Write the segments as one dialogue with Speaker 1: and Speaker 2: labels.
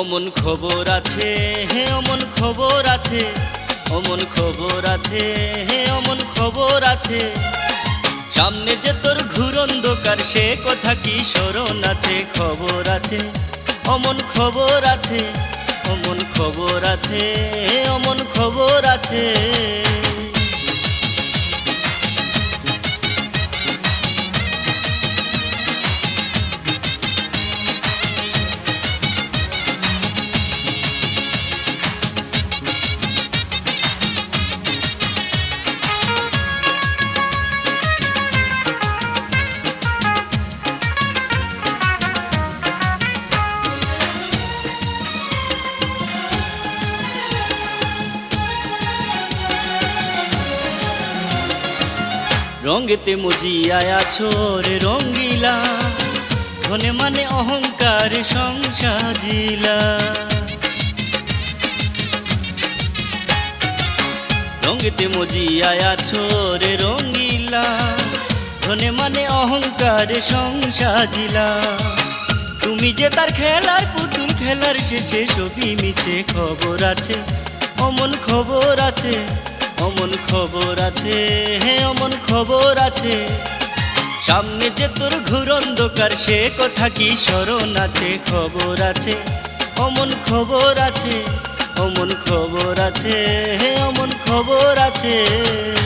Speaker 1: অমন খবর আছে, হে অমন খবর আছে, অমন খবর আছে, হে অমন খবর আছে। সামনে যে তোর ঘুরন্ধকার সে কথা কি স্মরণ আছে, খবর আছে। অমন খবর আছে, অমন খবর আছে অমন খবর আছে। রঙ্গেতে মজিয়ায় আছো রে রঙ্গিলা, ধনে মানে অহংকার সংসাজিলা রঙ্গেতে মজিয়ায় আছো রে রঙ্গিলা, ধনে মানে অহংকার সংসাজিলা তুমি যে তার খেলার পুতুল, খেলার শেষে ছবি মিছে, খবর আছে, অমন খবর আছে। অমন খবর আছে হে অমন খবর আছে। সামনে যে তোর ঘুর অন্ধকার, সে কথা কি স্মরণ আছে? খবর আছে, অমন খবর আছে, অমন খবর আছে হে অমন খবর আছে।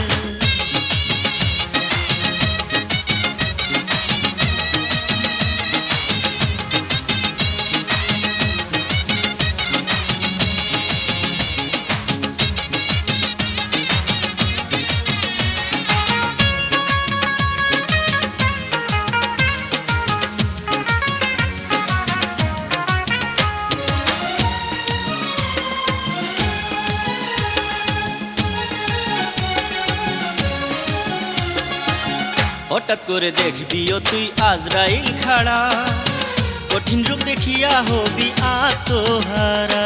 Speaker 1: হঠাৎ করে দেখবিও তুই আজরাইল খাড়া। কঠিন রূপ দেখিয়া হবি আত্মহারা।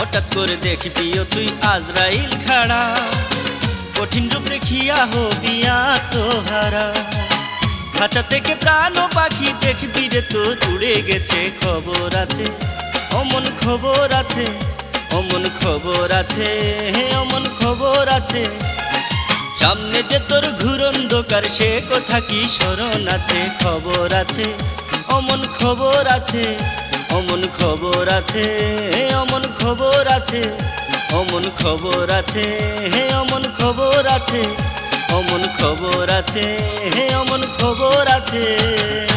Speaker 1: হঠাৎ করে দেখবিও তুই আজরাইল খাড়া। কঠিন রূপ দেখিয়া হবি আত্মহারা। খাঁচা থেকে প্রাণ ও পাখি দেখবি রে তো উড়ে গেছে, খবর আছে, অমন খবর আছে। অমন খবর আছে অমন খবর আছে। সামনে যে তোর ঘুরন ঘুরন্ধকার সে কথা কি স্মরণ আছে? খবর আছে, অমন খবর আছে, অমন খবর আছে অমন খবর আছে, অমন খবর আছে, হে অমন খবর আছে, অমন খবর আছে, হে অমন খবর আছে।